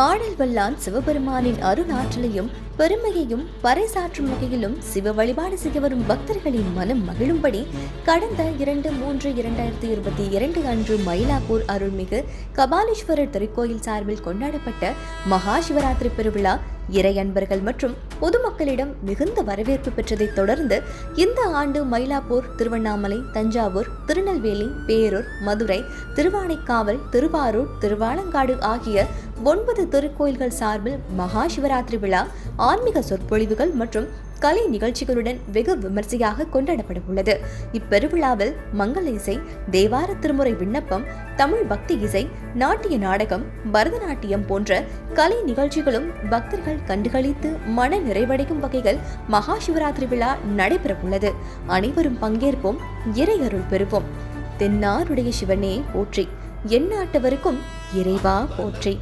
ஆடல் வல்லான் சிவபெருமானின் அருணாற்றலையும் பெருமையையும் பறைசாற்றும் வகையிலும் சிவ வழிபாடு செய்ய வரும் பக்தர்களின் மனம் மகிழும்படி கடந்த இரண்டு மூன்று இரண்டாயிரத்தி இருபத்தி இரண்டு அன்று மயிலாப்பூர் அருள்மிகு கபாலீஸ்வரர் திருக்கோயில் சார்பில் கொண்டாடப்பட்ட மகா சிவராத்திரி பெருவிழா இறை அன்பர்கள் மற்றும் பொதுமக்களிடம் மிகுந்த வரவேற்பு பெற்றதைத் தொடர்ந்து இந்த ஆண்டு மயிலாப்பூர் திருவண்ணாமலை தஞ்சாவூர் திருநெல்வேலி பேரூர் மதுரை திருவானைக்காவல் திருவாரூர் திருவாலங்காடு ஆகிய ஒன்பது திருக்கோயில்கள் சார்பில் மகா சிவராத்திரி விழா ஆன்மீக சொற்பொழிவுகள் மற்றும் கலை நிகழ்ச்சிகளுடன் வெகு விமர்சையாக கொண்டாடப்பட உள்ளது. இப்பெருவிழாவில் மங்கள இசை தேவார திருமுறை விண்ணப்பம் தமிழ் பக்தி இசை நாட்டிய நாடகம் பரதநாட்டியம் போன்ற கலை நிகழ்ச்சிகளும் பக்தர்கள் கண்டுகளித்து மன நிறைவடையும் வகைகள் மகா சிவராத்திரி விழா நடைபெற உள்ளது அனைவரும் பங்கேற்போம் இறையருள் பெறுவோம். தென்னாருடைய சிவனே போற்றி எந்நாட்டவருக்கும் இறைவா போற்றி.